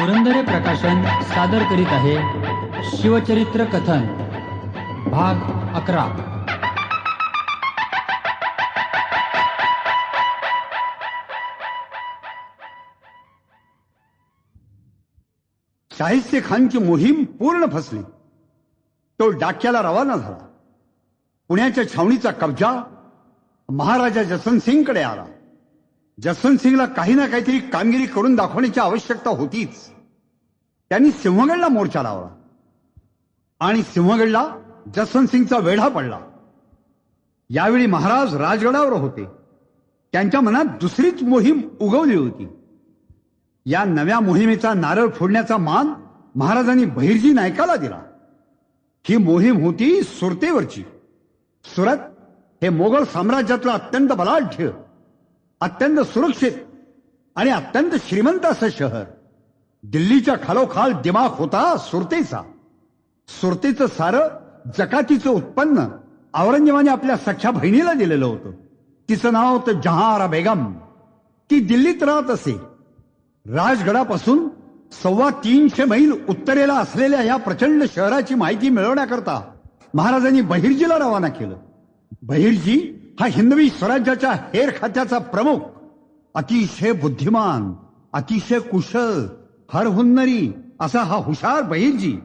पुरंदरे प्रकाशन सादर करीत आहे शिवचरित्र कथन भाग अकरा. शाहिस्ते खानची मोहीम पूर्ण फसली. तो डाक्याला रवाना झाला. पुण्याच्या छावणीचा कब्जा महाराजा जसवंत सिंगकडे आला. जसवंत सिंगला काही ना काहीतरी कामगिरी करून दाखवण्याची आवश्यकता होतीच. त्यांनी सिंहगडला मोर्चा लावला. आणि सिंहगडला जसवंत सिंगचा वेढा पडला. यावेळी महाराज राजगडावर होते. त्यांच्या मनात दुसरीच मोहीम उगवली होती. या नव्या मोहिमेचा नारळ फोडण्याचा मान महाराजांनी बहिर्जी नायकाला दिला. ही मोहीम होती सुरतेवरची. सुरत हे मोगल साम्राज्यातलं अत्यंत बलाढ्य अत्यंत सुरक्षित आणि अत्यंत श्रीमंत असं शहर. दिल्लीच्या खालोखाल दिमाग होता सुरतेचा. सुरतेचं सारं जकातीचं उत्पन्न औरंगजेबाने आपल्या सख्या बहिणीला दिलेलं होतं. तिचं नाव होतं जहारा बेगम. ती दिल्लीत राहत असे. राजगडापासून सव्वा तीनशे मैल उत्तरेला असलेल्या या प्रचंड शहराची माहिती मिळवण्याकरता महाराजांनी बहिर्जीला रवाना केलं. बहिर्जी हा हिंदवी स्वराज्याच्या हेर खात्याचा प्रमुख अतिशय बुद्धिमान अतिशय कुशल हरहुन्नरी असा हा हुशार बहिरजी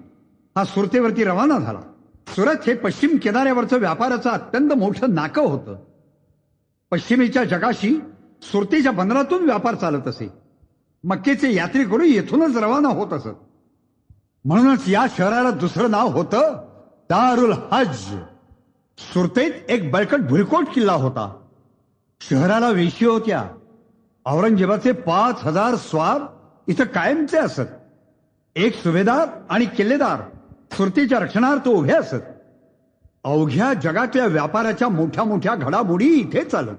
हा सुरतेवरती रवाना झाला. सुरत हे पश्चिम किनाऱ्यावरचं व्यापाराचं अत्यंत मोठं नाकं होतं. पश्चिमेच्या जगाशी सुरतेच्या बंदरातून व्यापार चालत असे. मक्केचे यात्रेकरू येथूनच रवाना होत असत. म्हणूनच या शहराला दुसरं नाव होतं दारुल हज. सुरतेत एक बळकट भुईकोट किल्ला होता. शहराला वेशी होत्या. औरंगजेबाचे पाच हजार स्वार इथं कायमचे असत. एक सुभेदार आणि किल्लेदार सुरतीच्या रक्षणार्थ उभे असत. अवघ्या जगातल्या व्यापाराच्या मोठ्या मोठ्या घडामोडी इथे चालत.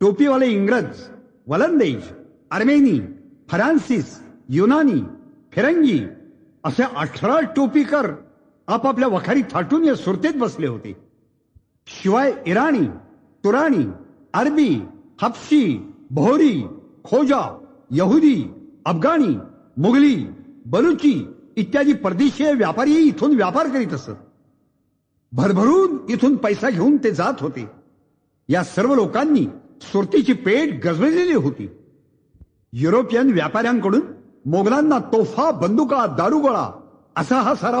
टोपीवाले इंग्रज वलंदेज आर्मेनी फ्रान्सिस युनानी फिरंगी असे अठरा टोपीकर आपापल्या वखारी थाटून या सुरतेत बसले होते. शिवाय इराणी तुराणी अरबी हपशी भोरी खोजा यहुदी अफगाणी मुघली बलुची इत्यादी परदेशीय व्यापारी इथून व्यापार करीत असत. भरभरून इथून पैसा घेऊन ते जात होते. या सर्व लोकांनी सुरतीची पेट गजबजलेली होती. युरोपियन व्यापाऱ्यांकडून मोगलांना तोफा बंदुका दारुगोळा असा हा सारा